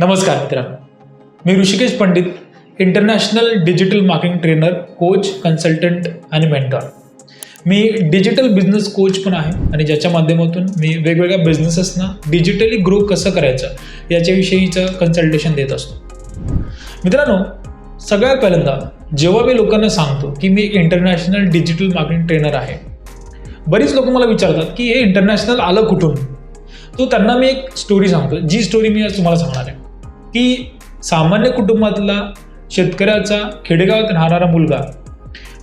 नमस्कार मित्रांनो मी Rishikesh Pandit international digital marketing trainer coach consultant आणि मेंटॉर मी डिजिटल बिझनेस कोच पण आहे आणि ज्याच्या माध्यमातून मी वेगवेगळ्या बिझनेसेसना डिजिटली ग्रो कसं करायचं याच्याविषयीचं कन्सल्टेशन देत असतो. मित्रांनो सगळ्यात पहिल्यांदा जेव्हा मी लोकांना सांगतो की मी इंटरनॅशनल डिजिटल मार्केटिंग ट्रेनर आहे बरीच लोक मला विचारतात की हे इंटरनॅशनल आलं कुठून? तो त्यांना मी एक स्टोरी सांगतो जी स्टोरी मी आज तुम्हाला सांगणार आहे. की सामान्य कुटुंबातला शेतकऱ्याचा खेडेगावात राहणारा मुलगा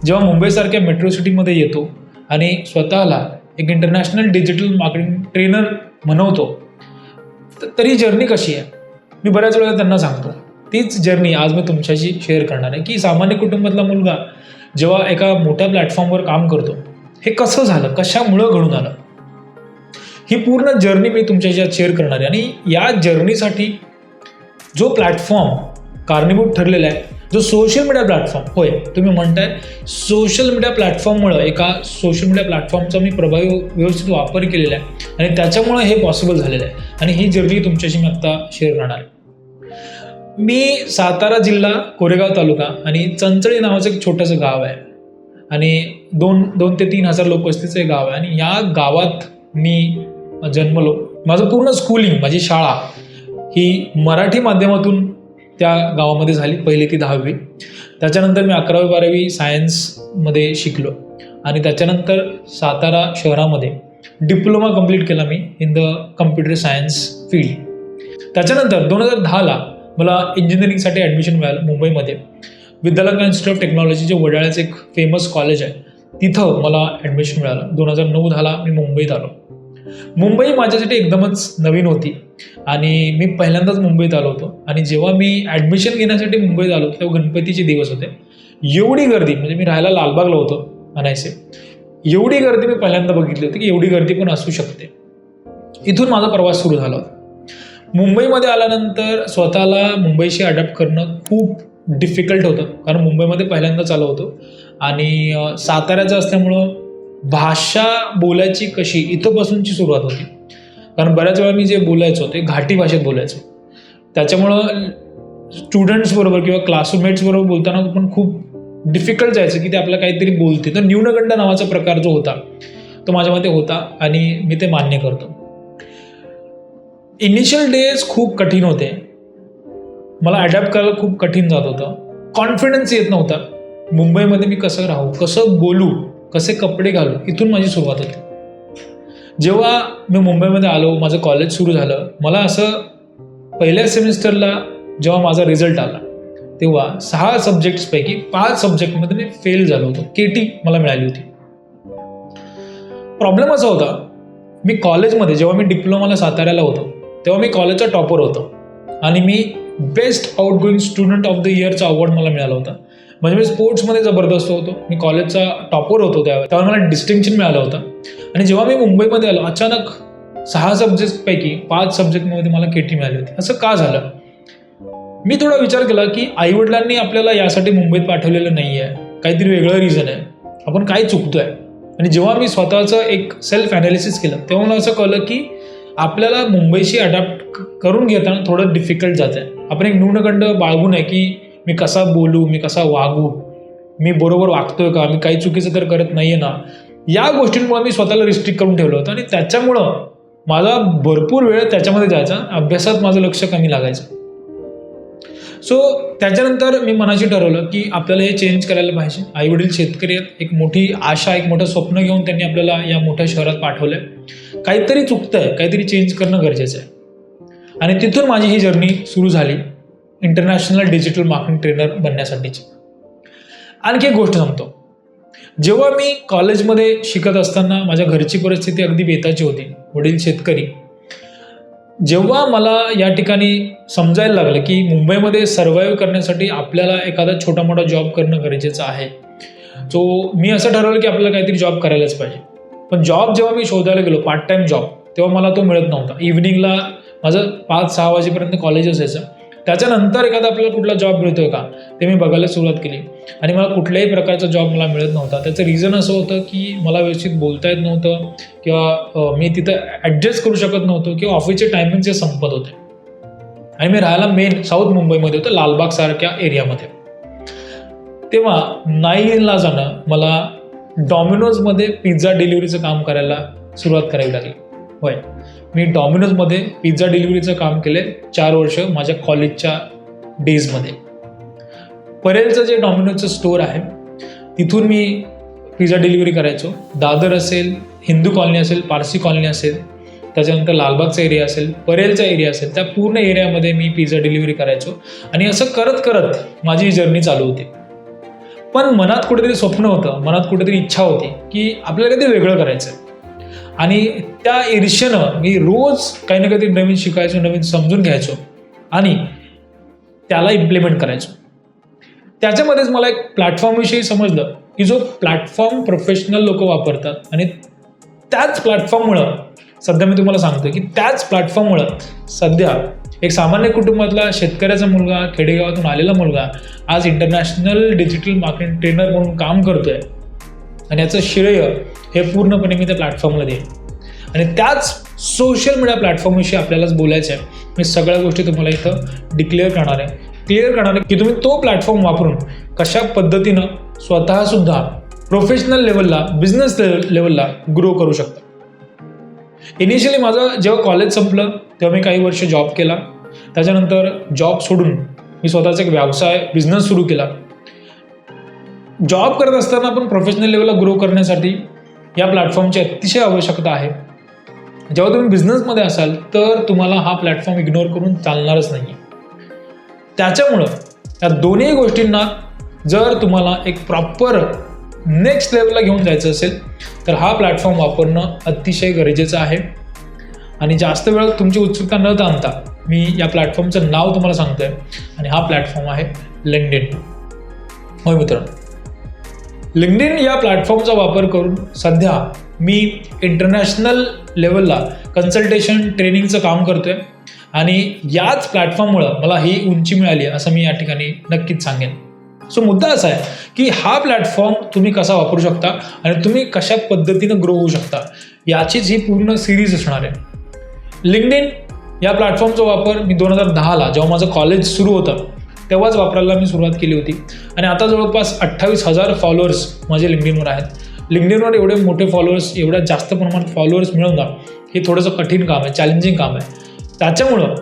जेव्हा मुंबईसारख्या मेट्रो सिटीमध्ये येतो आणि स्वतःला एक इंटरनॅशनल डिजिटल मार्केटिंग ट्रेनर म्हणवतो तरी ही जर्नी कशी आहे? मी बऱ्याच वेळा त्यांना सांगतो. तीच जर्नी आज मी तुमच्याशी शेअर करणार आहे की सामान्य कुटुंबातला मुलगा जेव्हा एका मोठ्या प्लॅटफॉर्मवर काम करतो हे कसं झालं? कशामुळं घडून आलं? ही पूर्ण जर्नी मी तुमच्याशी आज शेअर करणार आहे आणि या जर्नीसाठी जो प्लॅटफॉर्म कारणीभूत ठरलेला आहे जो सोशल मीडिया प्लॅटफॉर्म होय तुम्ही म्हणताय सोशल मीडिया प्लॅटफॉर्ममुळं एका सोशल मीडिया प्लॅटफॉर्मचा मी प्रभावी व्यवस्थित वापर केलेला आहे आणि त्याच्यामुळं हे पॉसिबल झालेलं आहे. आणि ही जर्नी तुमच्याशी मी आत्ता शेअर करणार आहे. मी सातारा जिल्हा कोरेगाव तालुका आणि चंचळी नावाचं एक छोटंसं गाव आहे. आणि दोन दोन ते तीन हजार लोकवस्तीचं एक गाव आहे. आणि या गावात मी जन्मलो. माझं पूर्ण स्कूलिंग माझी शाळा ही मराठी माध्यमातून त्या गावामध्ये झाली पहिली ती दहावी. त्याच्यानंतर मी अकरावी बारावी सायन्समध्ये शिकलो. आणि त्याच्यानंतर सातारा शहरामध्ये डिप्लोमा कंप्लीट केला मी in the computer science field त्याच्यानंतर दोन हजार दहाला मला इंजिनिअरिंगसाठी ॲडमिशन मिळालं मुंबईमध्ये. विद्यालंका इन्स्टिट्यूट ऑफ टेक्नॉलॉजी जे वडाळ्याचं एक फेमस कॉलेज आहे. तिथं मला ॲडमिशन मिळालं. दोन हजार नऊ दहाला मी मुंबईत आलो. मुंबई माझ्यासाठी एकदमच नवीन होती. आणि मी पहिल्यांदाच मुंबईत आलो होतो. आणि जेव्हा मी ॲडमिशन घेण्यासाठी मुंबईत आलो तेव्हा गणपतीचे दिवस होते. एवढी गर्दी म्हणजे मी राहायला लालबागला होतो म्हणायचे. एवढी गर्दी मी पहिल्यांदा बघितली होती की एवढी गर्दी पण असू शकते. इथून माझा प्रवास सुरू झाला होता. मुंबईमध्ये आल्यानंतर स्वतःला मुंबईशी अडॅप्ट करणं खूप डिफिकल्ट होतं कारण मुंबईमध्ये पहिल्यांदाच आलो होतो. आणि साताऱ्याचं असल्यामुळं भाषा बोलायची कशी इथंपासूनची सुरुवात होती. कारण बऱ्याच वेळा मी जे बोलायचो ते घाटी भाषेत बोलायचो. त्याच्यामुळं स्टुडंट्सबरोबर किंवा क्लासमेट्सबरोबर बोलताना पण खूप डिफिकल्ट जायचं की ते आपल्याला काहीतरी बोलते तर न्यूनगंड नावाचा प्रकार जो होता तो माझ्या मते होता आणि मी ते मान्य करतो. इनिशियल डेज खूप कठीण होते. मला अडॅप्ट करायला खूप कठीण जात होतं. कॉन्फिडन्स येत नव्हता. मुंबईमध्ये मी कसं राहू कसं बोलू कसे कपडे घालू इथून माझी सुरुवात होती. जेव्हा मी मुंबईमध्ये आलो माझं कॉलेज सुरू झालं मला असं पहिल्या सेमिस्टरला जेव्हा माझा रिझल्ट आला तेव्हा सहा सब्जेक्ट्सपैकी पाच सब्जेक्टमध्ये मी फेल झालो होतो. के टी मला मिळाली होती. प्रॉब्लेम असा होता मी कॉलेजमध्ये जेव्हा मी डिप्लोमाला साताऱ्याला होतो तेव्हा मी कॉलेजचा टॉपर होतो. आणि मी best outgoing student of the इयरचा award मला मिळाला होता. म्हणजे मी स्पोर्ट्समध्ये जबरदस्त होतो. मी कॉलेजचा टॉपर होतो त्यावेळेस तेव्हा मला डिस्टिंक्शन मिळालं होतं. आणि जेव्हा मी मुंबईमध्ये आलो अचानक सहा सब्जेक्टपैकी पाच सब्जेक्टमध्ये मला केटी मिळाली होती. असं का झालं? मी थोडा विचार केला की आईवडिलांनी आपल्याला यासाठी मुंबईत पाठवलेलं नाही आहे काहीतरी वेगळं रिझन आहे. आपण काय चुकतोय? आणि जेव्हा मी स्वतःचं एक सेल्फ ॲनालिसिस केलं तेव्हा मला असं कळलं की आपल्याला मुंबईशी अडॅप्ट करून घेताना थोडं डिफिकल्ट जात आहे आपण एक न्यूनगंड बाळगू नये की मी कसा बोलू मी कसा वागू मी बरोबर वागतोय का मी काही चुकीचं तर करत नाही आहे ना. या गोष्टींमुळे मी स्वतःला रिस्ट्रिक्ट करून ठेवलं होतं आणि त्याच्यामुळं माझा भरपूर वेळ त्याच्यामध्ये जायचा अभ्यासात माझं लक्ष कमी लागायचं. सो त्याच्यानंतर मी मनाशी ठरवलं की आपल्याला हे चेंज करायला पाहिजे. आई वडील शेतकरी आहेत. एक मोठी आशा एक मोठं स्वप्न घेऊन त्यांनी आपल्याला या मोठ्या शहरात पाठवलं आहे काहीतरी चुकतंय काहीतरी चेंज करणं गरजेचं आहे. आणि तिथून माझी ही जर्नी सुरू झाली. इंटरनॅशनल डिजिटल मार्केटिंग ट्रेनर बनण्यासाठीची. आणखी एक गोष्ट सांगतो. जेव्हा मी कॉलेजमध्ये शिकत असताना माझ्या घरची परिस्थिती अगदी बेताची होती वडील शेतकरी. जेव्हा मला या ठिकाणी समजायला लागलं की मुंबईमध्ये सर्वाईव्ह करण्यासाठी आपल्याला एखादा छोटा मोठा जॉब करणं गरजेचं आहे सो मी असं ठरवलं की आपल्याला काहीतरी जॉब करायलाच पाहिजे. पण जॉब जेव्हा मी शोधायला गेलो पार्ट टाईम जॉब तेव्हा मला तो मिळत नव्हता. इव्हिनिंगला माझं पाच सहा वाजेपर्यंत कॉलेज असायचं. त्याच्यानंतर एखादा आपल्याला कुठला जॉब मिळतोय का? ते मी बघायला सुरुवात केली. आणि मला कुठल्याही प्रकारचा जॉब मला मिळत नव्हता. त्याचं रिझन असं होतं की मला व्यवस्थित बोलता येत नव्हतं किंवा मी तिथं ॲडजस्ट करू शकत नव्हतो किंवा ऑफिसचे टायमिंगचे संपत होते. आणि मी राहायला मेन साऊथ मुंबईमध्ये होतं लालबागसारख्या एरियामध्ये तेव्हा नाईनला जाणं मला डॉमिनोजमध्ये पिझ्झा डिलिव्हरीचं काम करायला सुरुवात करावी लागली. होय. मी डॉमिनोजमध्ये पिझ्झा डिलिव्हरीचं काम केले चार वर्ष माझ्या कॉलेजच्या डेजमध्ये परेलचं जे डॉमिनोजचं स्टोअर आहे तिथून मी पिझ्झा डिलिव्हरी करायचो. दादर असेल हिंदू कॉलनी असेल पारसी कॉलनी असेल त्याच्यानंतर लालबागचा एरिया असेल परेलचा एरिया असेल त्या पूर्ण एरियामध्ये मी पिझ्झा डिलिव्हरी करायचो. आणि असं करत करत माझी जर्नी चालू होती. पण मनात कुठेतरी स्वप्न होतं मनात कुठेतरी इच्छा होती की आपल्याला काहीतरी वेगळं करायचं आहे आणि त्या ईर्ष्येनं मी रोज काही ना काहीतरी नवीन शिकायचो नवीन समजून घ्यायचो आणि त्याला इम्प्लिमेंट करायचो. त्याच्यामध्येच मला एक प्लॅटफॉर्मविषयी समजलं की जो प्लॅटफॉर्म प्रोफेशनल लोक वापरतात आणि त्याच प्लॅटफॉर्ममुळं सध्या मी तुम्हाला सांगतो की त्याच प्लॅटफॉर्ममुळं सध्या एक सामान्य कुटुंबातला शेतकऱ्याचा मुलगा खेडेगावातून आलेला मुलगा आज इंटरनॅशनल डिजिटल मार्केट ट्रेनर म्हणून काम करतोय. आणि याचं श्रेय हे पूर्णपणे मी त्या प्लॅटफॉर्मला देईन. आणि त्याच सोशल मीडिया प्लॅटफॉर्मविषयी आपल्यालाच बोलायचं आहे मी सगळ्या गोष्टी तुम्हाला इथं डिक्लेअर करणार आहे. क्लिअर करणार आहे की तुम्ही तो प्लॅटफॉर्म वापरून कशा पद्धतीनं स्वतःसुद्धा प्रोफेशनल लेवलला बिझनेस लेवलला ग्रो करू शकता. इनिशियली माझं जेव्हा कॉलेज संपलं तेव्हा मी काही वर्ष जॉब केला. त्याच्यानंतर जॉब सोडून मी स्वतःचा एक व्यवसाय बिझनेस सुरू केला. जॉब करत असताना पण प्रोफेशनल लेवलला ग्रो करण्यासाठी या प्लॅटफॉर्मची अतिशय आवश्यकता आहे. जेव्हा तुम्ही बिझनेसमध्ये असाल तर तुम्हाला हा प्लॅटफॉर्म इग्नोर करून चालणारच नाही त्याच्यामुळं या दोन्ही गोष्टींना जर तुम्हाला एक प्रॉपर नेक्स्ट लेवलला घेऊन जायचं असेल तर हा प्लॅटफॉर्म वापरणं अतिशय गरजेचं आहे. आणि जास्त वेळ तुमची उत्सुकता न ताणता मी या प्लॅटफॉर्मचं नाव तुम्हाला सांगतोय. आणि हा प्लॅटफॉर्म आहे लिंकडिन होय मित्रांनो. लिंगडिन या प्लॅटफॉर्मचा वापर करून सध्या मी इंटरनॅशनल लेवलला कन्सल्टेशन ट्रेनिंगचं काम करतोय. आणि याच प्लॅटफॉर्ममुळं मला ही उंची मिळाली असं मी या ठिकाणी नक्कीच सांगेन. सो मुद्दा असा आहे की हा प्लॅटफॉर्म तुम्ही कसा वापरू शकता आणि तुम्ही कशा पद्धतीनं ग्रो होऊ शकता याचीच ही पूर्ण सिरीज असणार आहे. लिंगडिन या प्लॅटफॉर्मचा वापर मी दोन हजार दहाला जेव्हा माझं कॉलेज सुरू होतं तेव्हाच वापरायला मी सुरुवात केली होती. आणि आता जवळपास अठ्ठावीस हजार फॉलोअर्स माझे लिंगडिनवर आहेत. लिंकडिनवर एवढे मोठे फॉलोअर्स एवढ्या जास्त प्रमाणात फॉलोअर्स मिळवणं हे थोडंसं कठीण काम आहे चॅलेंजिंग काम आहे. त्याच्यामुळं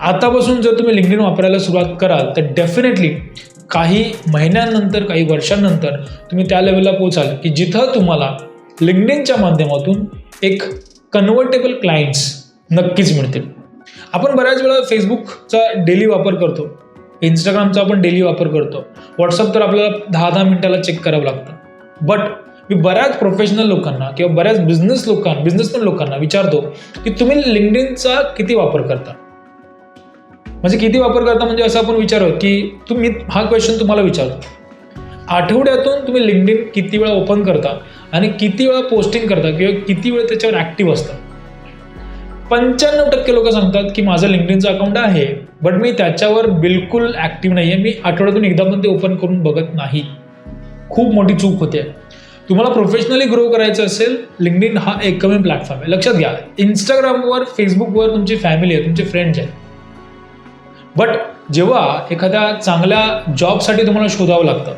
आतापासून जर तुम्ही लिंकडिन वापरायला सुरुवात कराल तर डेफिनेटली काही महिन्यांनंतर काही वर्षांनंतर तुम्ही त्या लेवलला पोचाल की जिथं तुम्हाला लिंगडिनच्या माध्यमातून एक कन्व्हर्टेबल क्लायंट्स नक्कीच मिळतील. आपण बऱ्याच वेळा फेसबुकचा डेली वापर करतो. इंस्टाग्रामचा आपण डेली वापर करतो. व्हॉट्सअप तर आपल्याला दहा दहा मिनिटाला चेक करावं लागतं. बट मी बऱ्याच प्रोफेशनल लोकांना किंवा बऱ्याच बिझनेस लोकांना बिझनेसमॅन लोकांना विचारतो की तुम्ही लिंकडिनचा किती वापर करता? म्हणजे किती वापर करता म्हणजे असं आपण विचारतो की तुम्ही हा क्वेश्चन तुम्हाला विचारतो. आठवड्यातून तुम्ही लिंकडिन किती वेळा ओपन करता आणि किती वेळा पोस्टिंग करता किंवा किती वेळ त्याच्यावर ॲक्टिव्ह असतात पंच्याण्णव टक्के लोक सांगतात की माझं लिंकडिनचं अकाउंट आहे. बट मी त्याच्यावर बिलकुल ॲक्टिव्ह नाही आहे मी आठवड्यातून एकदा पण ते ओपन करून बघत नाही. खूप मोठी चूक होते. तुम्हाला प्रोफेशनली ग्रो करायचं असेल लिंकडिन हा एकमेव प्लॅटफॉर्म आहे. लक्षात घ्या. इंस्टाग्रामवर फेसबुकवर तुमची फॅमिली आहे तुमचे फ्रेंड्स आहेत. बट जेव्हा एखाद्या चांगल्या जॉबसाठी तुम्हाला शोधावं लागतं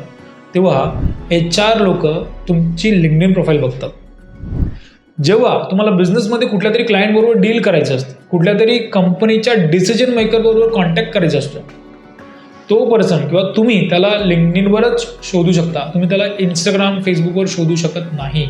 तेव्हा एच आर लोक तुमची लिंकडिन प्रोफाईल बघतात. जेव्हा तुम्हाला बिझनेसमध्ये कुठल्या तरी क्लायंट बरोबर डील करायचं असतं कुठल्या तरी कंपनीच्या डिसिजन मेकर बरोबर कॉन्टॅक्ट करायचा असतो तो पर्सन किंवा तुम्ही त्याला लिंकडिनवरच शोधू शकता. तुम्ही त्याला इंस्टाग्राम फेसबुकवर शोधू शकत नाही.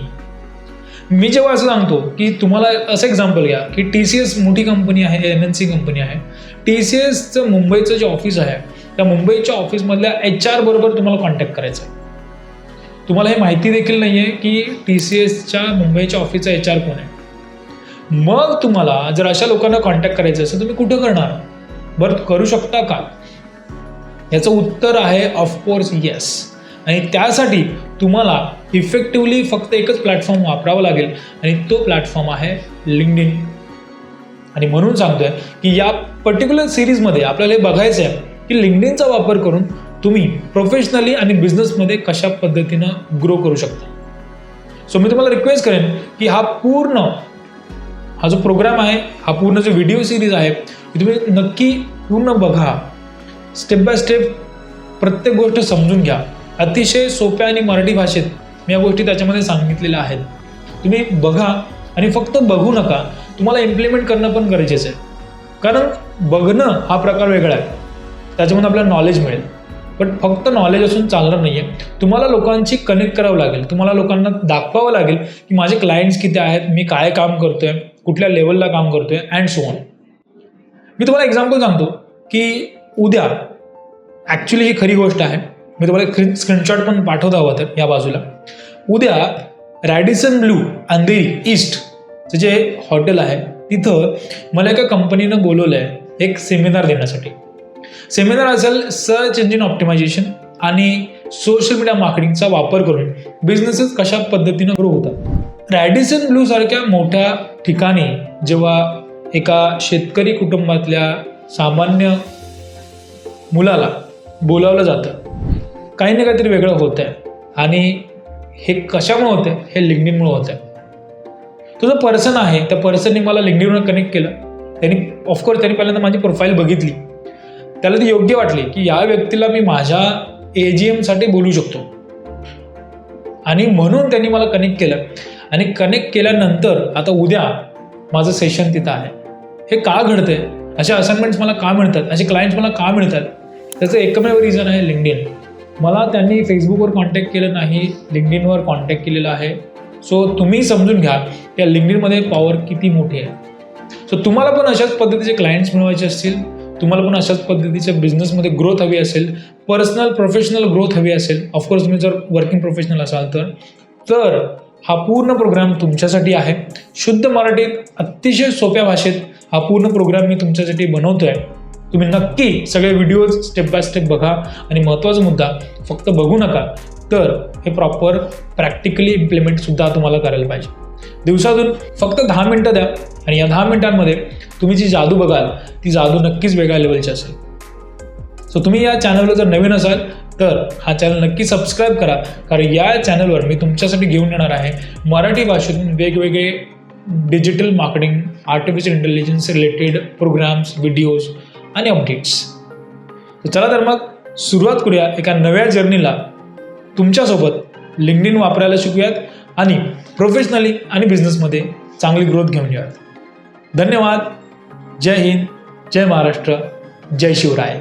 मी जेव्हा असं सांगतो की तुम्हाला असं एक्झाम्पल घ्या की टी सी एस मोठी कंपनी आहे एम एन सी कंपनी आहे. टी सी एसचं मुंबईचं जे ऑफिस आहे त्या मुंबईच्या ऑफिसमधल्या एच आर बरोबर तुम्हाला कॉन्टॅक्ट करायचं आहे तुम्हाला हे माहिती देखील नाही आहे की टी सी एसच्या मुंबईच्या ऑफिसचा एच आर कोण आहे? मग तुम्हाला जर अशा लोकांना कॉन्टॅक्ट करायचं असेल तुम्ही कुठं करणार? बरं करू शकता का? याचं उत्तर आहे ऑफकोर्स येस आणि त्यासाठी तुम्हाला इफेक्टिवली फक्त एकच प्लॅटफॉर्म वापरावा लागेल. आणि तो प्लॅटफॉर्म आहे लिंकडिन आणि म्हणून सांगतोय की या पर्टिक्युलर सिरीजमध्ये आपल्याला हे बघायचं आहे की लिंकडिनचा वापर करून तुम्ही प्रोफेशनली आणि बिझनेसमध्ये कशा पद्धतीनं ग्रो करू शकता. सो मी तुम्हाला रिक्वेस्ट करेन की हा पूर्ण हा जो प्रोग्राम आहे हा पूर्ण जो व्हिडिओ सिरीज आहे तुम्ही नक्की पूर्ण बघा. स्टेप बाय स्टेप प्रत्येक गोष्ट समजून घ्या. अतिशय सोप्या आणि मराठी भाषेत मी या गोष्टी त्याच्यामध्ये सांगितलेल्या आहेत. तुम्ही बघा आणि फक्त बघू नका. तुम्हाला इम्प्लिमेंट करणं पण गरजेचं आहे. कारण बघणं हा प्रकार वेगळा आहे. त्याच्यामध्ये आपल्याला नॉलेज मिळेल. पण फक्त नॉलेज असून चालणार नाही आहे तुम्हाला लोकांची कनेक्ट करावं लागेल. तुम्हाला लोकांना दाखवावं लागेल की माझे क्लायंट्स किती आहेत मी काय काम करतोय कुठल्या लेवलला काम करतोय अँड सो ऑन मी तुम्हाला एक्झाम्पल सांगतो की उद्या ॲक्च्युली ही खरी गोष्ट आहे. मी तुम्हाला एक स्क्रीनशॉट पण पाठवत हवं तर या बाजूला. उद्या रॅडिसन ब्लू अंधेरी ईस्ट जे हॉटेल आहे तिथं मला एका कंपनीनं बोलवलं आहे एक सेमिनार देण्यासाठी. सेमिनार असेल सर्च इंजिन ऑप्टिमायझेशन आणि सोशल मीडिया मार्केटिंगचा वापर करून बिझनेसेस कशा पद्धतीनं ग्रो होतात. रॅडिसन ब्लू सारख्या मोठ्या ठिकाणी जेव्हा एका शेतकरी कुटुंबातल्या सामान्य मुलाला बोलावलं जातं काही ना काहीतरी वेगळं होतं आहे आणि हे कशामुळे होतं आहे हे लिंगडिनमुळे होतं आहे तो जो पर्सन आहे त्या पर्सनने मला लिंगडिनवर कनेक्ट केलं. त्यांनी ऑफकोर्स त्यांनी पहिल्यांदा माझी प्रोफाईल बघितली. त्याला ती योग्य वाटली की या व्यक्तीला मी माझ्या ए जी एमसाठी बोलू शकतो. आणि म्हणून त्यांनी मला कनेक्ट केलं. आणि कनेक्ट केल्यानंतर आता उद्या माझं सेशन तिथं आहे. हे का घडतंय? असे असाइनमेंट्स मला का मिळतात? असे क्लायंट्स मला का मिळतात? त्याचं एकमेव रिझन आहे लिंकडिन मला त्यांनी फेसबुकवर कॉन्टॅक्ट केलं नाही लिंकडिनवर कॉन्टॅक्ट केलेला आहे. सो तुम्ही समजून घ्या या लिंकडिनमध्ये पॉवर किती मोठी आहे. सो तुम्हाला पण अशाच पद्धतीचे क्लायंट्स मिळवायचे असतील. तुम्हाला पण अशाच पद्धतीच्या बिझनेसमध्ये ग्रोथ हवी असेल पर्सनल प्रोफेशनल ग्रोथ हवी असेल. ऑफकोर्स तुम्ही जर वर्किंग प्रोफेशनल असाल तर. तर हा पूर्ण प्रोग्राम तुमच्यासाठी आहे. शुद्ध मराठीत अतिशय सोप्या भाषेत हा पूर्ण प्रोग्राम मी तुमच्यासाठी बनवतो आहे तुम्ही नक्की सगळे व्हिडिओज स्टेप बाय स्टेप बघा. आणि महत्त्वाचा मुद्दा फक्त बघू नका. तर हे प्रॉपर प्रॅक्टिकली इम्प्लिमेंटसुद्धा तुम्हाला करायला पाहिजे. दिवसातून फक्त दहा मिनटं द्या आणि या दहा मिनटांमध्ये तुम्ही जी जादू बघाल ती जादू नक्कीच वेगळ्या लेवलची असेल. सो तुम्ही या चॅनलवर जर नवीन असाल तर हा चॅनल नक्की सबस्क्राईब करा. कारण या चॅनलवर मी तुमच्यासाठी घेऊन येणार आहे मराठी भाषेतून वेगवेगळे digital marketing artificial intelligence related programmes videos आणि अपडेट्स तर चला तर मग सुरुवात करूया एका नव्या जर्नीला तुमच्यासोबत लिंगडिन वापरायला शिकूयात. आणि प्रोफेशनली आणि बिझनेसमध्ये चांगली ग्रोथ घेऊन येऊयात. धन्यवाद. जय हिंद. जय महाराष्ट्र. जय शिवराय.